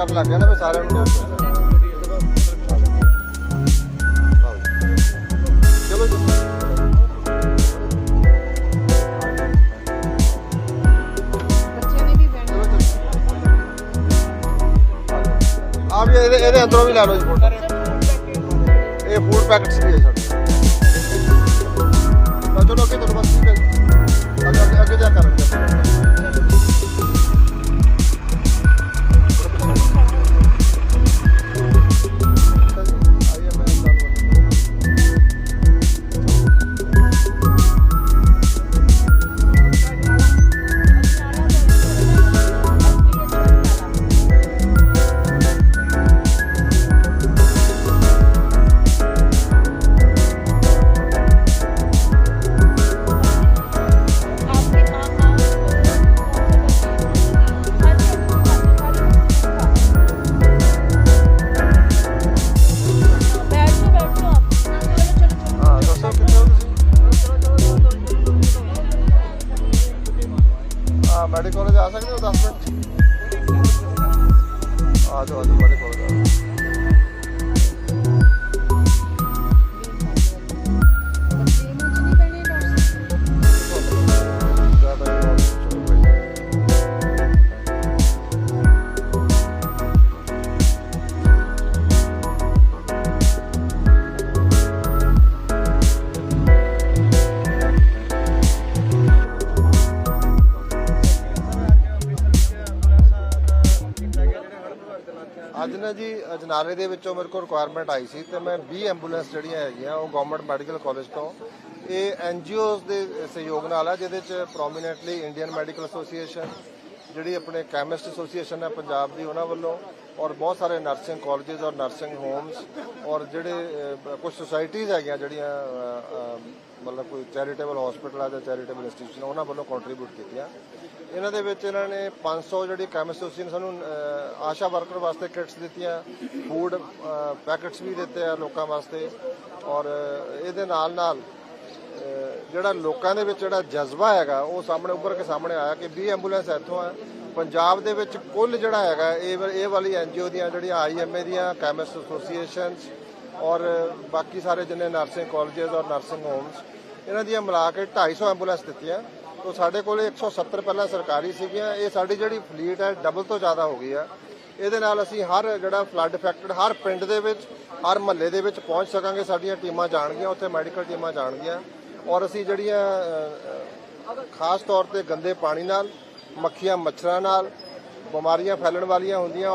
ਕਰਨ ਲੱਗ ਗਿਆ ਨਾ ਵੀ ਸਾਰਿਆਂ ਨੂੰ ਚਲੋ ਜੀ। ਆ ਵੀ ਇਹਦੇ ਇਹਦੇ ਅੰਦਰੋਂ ਵੀ ਲੈ ਲਓ ਜੀ ਫੋਟੋ। ਇਹ ਫੂਡ ਪੈਕਟਸ ਵੀ ਹੈ ਸਾਡੇ। ਮੈਡੀਕਲ ਕਾਲਜ ਆ ਸਕਦੇ ਹੋ? 10 ਮਿੰਟ। ਅੱਜ ਨਾ ਜੀ, ਅਜਨਾਲੇ ਦੇ ਵਿੱਚੋਂ ਮੇਰੇ ਕੋਲ ਰਿਕੁਆਇਰਮੈਂਟ ਆਈ ਸੀ ਤੇ ਮੈਂ 20 ਐਂਬੂਲੈਂਸ ਜਿਹੜੀਆਂ ਹੈਗੀਆਂ, ਉਹ ਗਵਰਨਮੈਂਟ ਮੈਡੀਕਲ ਕਾਲਜ ਤੋਂ। ਇਹ ਐਨਜੀਓਜ਼ ਦੇ ਸਹਿਯੋਗ ਨਾਲ ਆ, ਜਿਹਦੇ ਚ ਪ੍ਰੋਮੀਨੈਂਟਲੀ ਇੰਡੀਅਨ ਮੈਡੀਕਲ ਐਸੋਸੀਏਸ਼ਨ ਜਿਹੜੀ ਆਪਣੇ ਕੈਮਿਸਟ ਐਸੋਸੀਏਸ਼ਨ ਹੈ ਪੰਜਾਬ ਦੀ, ਉਹਨਾਂ ਵੱਲੋਂ ਔਰ ਬਹੁਤ ਸਾਰੇ ਨਰਸਿੰਗ ਕਾਲਜਸ ਔਰ ਨਰਸਿੰਗ ਹੋਮਸ ਔਰ ਜਿਹੜੇ ਕੁਝ ਸੁਸਾਇਟੀਜ਼ ਹੈਗੀਆਂ ਜਿਹੜੀਆਂ ਮਤਲਬ ਕੋਈ ਚੈਰੀਟੇਬਲ ਹਸਪੀਟਲ ਆ ਜਾਂ ਚੈਰੀਟੇਬਲ ਇੰਸਟੀਟਿਊਸ਼ਨ ਉਹਨਾਂ ਵੱਲੋਂ ਕੰਟਰੀਬਿਊਟ ਕੀਤੀਆਂ। ਇਹਨਾਂ ਦੇ ਵਿੱਚ ਇਹਨਾਂ ਨੇ 500 ਜਿਹੜੀ ਕੈਮਿਸਟ ਐਸੋਸੀਏਸ਼ਨ ਸਾਨੂੰ ਆਸ਼ਾ ਵਰਕਰ ਵਾਸਤੇ ਕਿਟਸ ਦਿੱਤੀਆਂ ਫੂਡ ਪੈਕੇਟਸ ਵੀ ਦਿੱਤੇ ਆ ਲੋਕਾਂ ਵਾਸਤੇ ਔਰ ਇਹਦੇ ਨਾਲ ਨਾਲ ਜਿਹੜਾ ਲੋਕਾਂ ਦੇ ਵਿੱਚ ਜਿਹੜਾ ਜਜ਼ਬਾ ਹੈਗਾ, ਉਹ ਸਾਹਮਣੇ ਉੱਭਰ ਕੇ ਸਾਹਮਣੇ ਆਇਆ ਕਿ 20 ਐਂਬੂਲੈਂਸ ਇੱਥੋਂ ਆ। ਪੰਜਾਬ ਦੇ ਵਿੱਚ ਕੁੱਲ ਜਿਹੜਾ ਹੈਗਾ, ਇਹ ਵਾ- ਇਹ ਵਾਲੀ ਐਨਜੀਓ ਦੀਆਂ ਜਿਹੜੀਆਂ ਆਈਐਮਏ ਦੀਆਂ, ਕੈਮਿਸਟ ਐਸੋਸੀਏਸ਼ਨਸ ਔਰ ਬਾਕੀ ਸਾਰੇ ਜਿੰਨੇ ਨਰਸਿੰਗ ਕਾਲਜਸ ਔਰ ਨਰਸਿੰਗ ਹੋਮਸ, ਇਹਨਾਂ ਦੀਆਂ ਮਿਲਾ ਕੇ 250 ਐਂਬੂਲੈਂਸ ਦਿੱਤੀਆਂ। ਤੋਂ ਸਾਡੇ ਕੋਲ 170 ਪਹਿਲਾਂ ਸਰਕਾਰੀ ਸੀਗੀਆਂ। ਇਹ ਸਾਡੀ ਜਿਹੜੀ ਫਲੀਟ ਹੈ, ਡਬਲ ਤੋਂ ਜ਼ਿਆਦਾ ਹੋ ਗਈ ਆ। ਇਹਦੇ ਨਾਲ ਅਸੀਂ ਹਰ ਜਿਹੜਾ ਫਲੱਡ ਇਫੈਕਟਡ ਹਰ ਪਿੰਡ ਦੇ ਵਿੱਚ, ਹਰ ਮਹੱਲੇ ਦੇ ਵਿੱਚ ਪਹੁੰਚ ਸਕਾਂਗੇ, ਸਾਡੀਆਂ ਟੀਮਾਂ ਜਾਣਗੀਆਂ, ਉੱਥੇ ਮੈਡੀਕਲ ਟੀਮਾਂ ਜਾਣਗੀਆਂ। ਔਰ ਅਸੀਂ ਜਿਹੜੀਆਂ ਖਾਸ ਤੌਰ ਤੇ ਗੰਦੇ ਪਾਣੀ ਨਾਲ, ਮੱਖੀਆਂ ਮੱਛਰਾਂ ਨਾਲ, ਬਿਮਾਰੀਆਂ ਫੈਲਣ ਵਾਲੀਆਂ ਹੁੰਦੀਆਂ